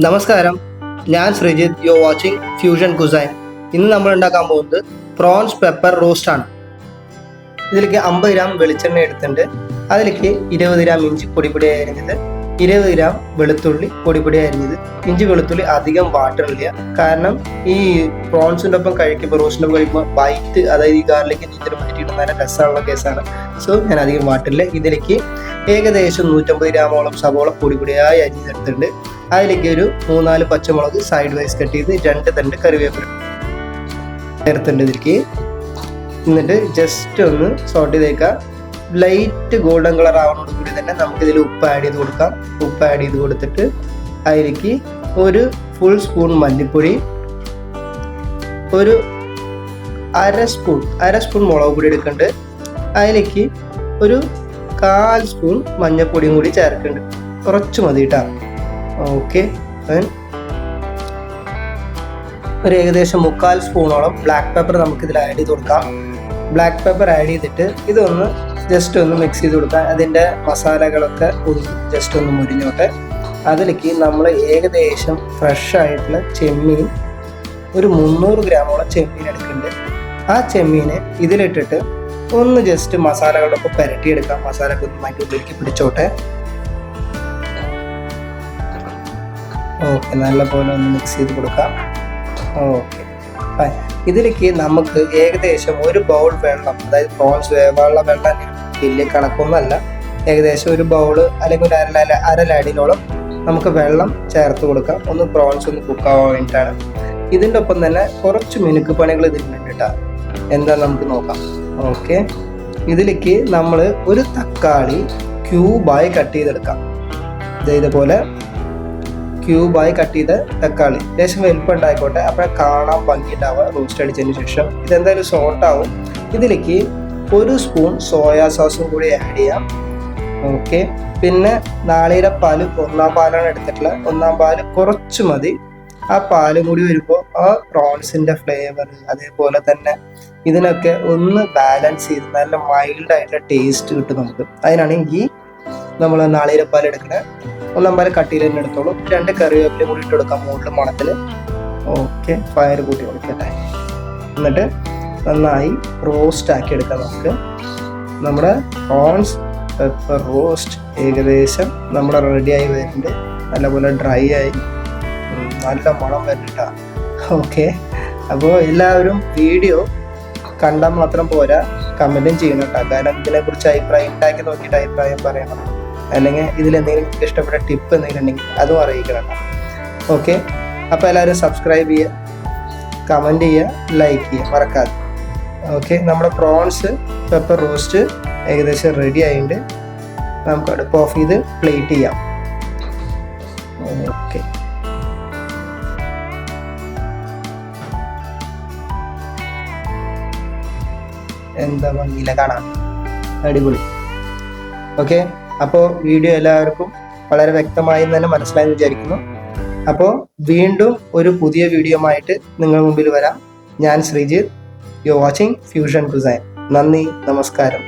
നമസ്കാരം. ഞാൻ ശ്രീജിത്ത്. യോ വാച്ചിങ് ഫ്യൂഷൻ കുസൈൻ ഇന്ന് നമ്മൾ ഉണ്ടാക്കാൻ പോകുന്നത് പ്രോൺസ് പെപ്പർ റോസ്റ്റ് ആണ്. ഇതിലേക്ക് അമ്പത് ഗ്രാം വെളിച്ചെണ്ണ എടുത്തിട്ടുണ്ട്. അതിലേക്ക് ഇരുപത് ഗ്രാം ഇഞ്ചി പൊടിപ്പൊടി അരിഞ്ഞത്. ഇരുപത് ഗ്രാം വെളുത്തുള്ളി പൊടിപ്പൊടി അരിഞ്ഞത്. ഇഞ്ചി വെളുത്തുള്ളി അധികം വാട്ടറില്ല കാരണം ഈ പ്രോൺസിന്റെ ഒപ്പം കഴിക്കുമ്പോൾ റോസ്റ്റിന്റെ ഒപ്പം കഴിക്കുമ്പോൾ വൈറ്റ് അതായത് ഈ ഗാർലിക്ക് നീന്തൽ പറ്റിയിട്ട് നല്ല രസമുള്ള കേസാണ് സോ ഞാൻ അധികം വാട്ടില്ല ഇതിലേക്ക് ഏകദേശം നൂറ്റമ്പത് ഗ്രാമോളം സവോള പൊടിപൊടിയായി അരിഞ്ഞെടുത്തിട്ടുണ്ട് അതിലേക്ക് ഒരു മൂന്നാൽ പച്ചമുളക് സൈഡ് വൈസ് കട്ട് ചെയ്ത് രണ്ട് തണ്ട് കറിവേപ്പില ചേർത്തിട്ടുണ്ട് ഇതിലേക്ക് എന്നിട്ട് ജസ്റ്റ് ഒന്ന് സോട്ട് ചെയ്തേക്കാം. ലൈറ്റ് ഗോൾഡൻ കളർ ആവുന്നതോട് കൂടി തന്നെ നമുക്ക് ഇതിൽ ഉപ്പ് ആഡ് ചെയ്ത് കൊടുക്കാം. ഉപ്പ് ആഡ് ചെയ്ത് കൊടുത്തിട്ട് അതിലേക്ക് ഒരു ഫുൾ സ്പൂൺ മല്ലിപ്പൊടി ഒരു അര സ്പൂൺ അര സ്പൂൺ മുളക് പൊടി എടുക്കുന്നുണ്ട് അതിലേക്ക് ഒരു കാൽ സ്പൂൺ മഞ്ഞൾപ്പൊടിയും കൂടി ചേർക്കുന്നുണ്ട് കുറച്ച് മതി കേട്ടോ ഓക്കെ ഒരു ഏകദേശം മുക്കാൽ സ്പൂണോളം ബ്ലാക്ക് പെപ്പർ നമുക്ക് ഇതിൽ ആഡ് ചെയ്ത് കൊടുക്കാം. ബ്ലാക്ക് പെപ്പർ ആഡ് ചെയ്തിട്ട് ഇതൊന്ന് ജസ്റ്റ് ഒന്ന് മിക്സ് ചെയ്ത് കൊടുക്കാം. അതിന്റെ മസാലകളൊക്കെ ഒന്ന് ജസ്റ്റ് ഒന്ന് മുരിഞ്ഞോട്ടെ. അതിലേക്ക് നമ്മൾ ഏകദേശം ഫ്രഷ് ആയിട്ടുള്ള ചെമ്മീൻ ഒരു മുന്നൂറ് ഗ്രാമോളം ചെമ്മീൻ എടുക്കുന്നുണ്ട്. ആ ചെമ്മീനെ ഇതിലിട്ടിട്ട് ഒന്ന് ജസ്റ്റ് മസാലകളൊക്കെ പുരട്ടിയെടുക്കാം. മസാലയൊക്കെ ഒന്ന് മറ്റുള്ളിലേക്ക് പിടിച്ചോട്ടെ. ഓക്കെ നല്ല പോലെ ഒന്ന് മിക്സ് ചെയ്ത് കൊടുക്കാം. ഓക്കെ ഇതിലേക്ക് നമുക്ക് ഏകദേശം ഒരു ബൗൾ വെള്ളം അതായത് പ്രോൺസ് വേവാനുള്ള വെള്ളം വലിയ കണക്കൊന്നുമല്ല. ഏകദേശം ഒരു ബൗൾ അല്ലെങ്കിൽ ഒരു അരല അരലടിയിലോളം നമുക്ക് വെള്ളം ചേർത്ത് കൊടുക്കാം. ഒന്ന് പ്രോൺസ് ഒന്ന് കുക്കാവാൻ വേണ്ടിയിട്ടാണ്. ഇതിന്റെ ഒപ്പം തന്നെ കുറച്ച് മിനുക്ക് പണികൾ ഇതിന് വേണ്ടിയിട്ടാണ് എന്താ നമുക്ക് നോക്കാം. ഓക്കെ ഇതിലേക്ക് നമ്മൾ ഒരു തക്കാളി ക്യൂബായി കട്ട് ചെയ്തെടുക്കാം. ഇതുപോലെ ക്യൂബായി കട്ട് ചെയ്ത തക്കാളി. ലേശം വലിപ്പം ഉണ്ടായിക്കോട്ടെ. അപ്പോൾ കാണാൻ ഭംഗിയുണ്ടാവുക. റോസ്റ്റ് അടിച്ചതിന് ശേഷം ഇതെന്തായാലും സോട്ട് ആവും. ഇതിലേക്ക് ഒരു സ്പൂൺ സോയാ സോസും കൂടി ആഡ് ചെയ്യാം. ഓക്കെ പിന്നെ നാളികേരപ്പാൽ ഒന്നാം പാലാണ് എടുത്തിട്ടുള്ളത്. ഒന്നാം പാൽ കുറച്ച് മതി. ആ പാൽ കൂടി വരുമ്പോൾ ആ പ്രോൺസിന്റെ ഫ്ലേവർ അതേപോലെ തന്നെ ഇതിനൊക്കെ ഒന്ന് ബാലൻസ് ചെയ്ത് നല്ല മൈൽഡായിട്ടുള്ള ടേസ്റ്റ് കിട്ടും നമുക്ക്. അതിനാണ് ഈ നമ്മൾ നാളികേരപ്പാൽ എടുക്കണ. ഒന്നാം പാൽ കട്ടിയിൽ തന്നെ എടുത്തോളൂ. രണ്ട് കറിവേപ്പില കൂടി ഇട്ട് കൊടുക്കാം മുകളിൽ മണത്തിൽ ഓക്കെ ഫയർ കൂട്ടി കൊടുക്കട്ടെ. എന്നിട്ട് നന്നായി റോസ്റ്റ് ആക്കി എടുക്കാം നമുക്ക്. നമ്മുടെ ഓൺസ് പെപ്പർ റോസ്റ്റ് ഏകദേശം നമ്മുടെ റെഡിയായി വരുന്നുണ്ട്. നല്ലപോലെ ഡ്രൈ ആയി. നല്ല മണം വരുന്നുണ്ടാ ഓക്കെ അപ്പോൾ എല്ലാവരും വീഡിയോ കണ്ടാൽ മാത്രം പോരാ. കമന്റും ചെയ്യണം കേട്ടോ. കാരണം ഇതിനെക്കുറിച്ച് അഭിപ്രായം ഉണ്ടാക്കി നോക്കിയിട്ട് അഭിപ്രായം പറയണം. അല്ലെങ്കിൽ ഇതിൽ എന്തെങ്കിലും ഇഷ്ടപ്പെട്ട ടിപ്പ് എന്തെങ്കിലും ഉണ്ടെങ്കിൽ അതും അറിയിക്കണം ഓക്കെ അപ്പോൾ എല്ലാവരും സബ്സ്ക്രൈബ് ചെയ്യുക കമന്റ് ചെയ്യുക ലൈക്ക് ചെയ്യുക. മറക്കാതെ. ഓക്കെ നമ്മുടെ പ്രോൺസ് പെപ്പർ റോസ്റ്റ് ഏകദേശം റെഡി ആയിട്ടുണ്ട്. നമുക്ക് അടുപ്പ് ഓഫ് ചെയ്ത് പ്ലേറ്റ് ചെയ്യാം. ഓക്കെ എന്താ ഭംഗിയില്ല കാണാം അടിപൊളി. ഓക്കെ അപ്പോൾ വീഡിയോ എല്ലാവർക്കും വളരെ വ്യക്തമായി തന്നെ മനസ്സിലായെന്ന് വിചാരിക്കുന്നു. അപ്പോൾ വീണ്ടും ഒരു പുതിയ വീഡിയോ ആയിട്ട് നിങ്ങളുടെ മുമ്പിൽ വരാം. ഞാൻ Sreejith. You watching Fusion Design നന്ദി നമസ്കാരം.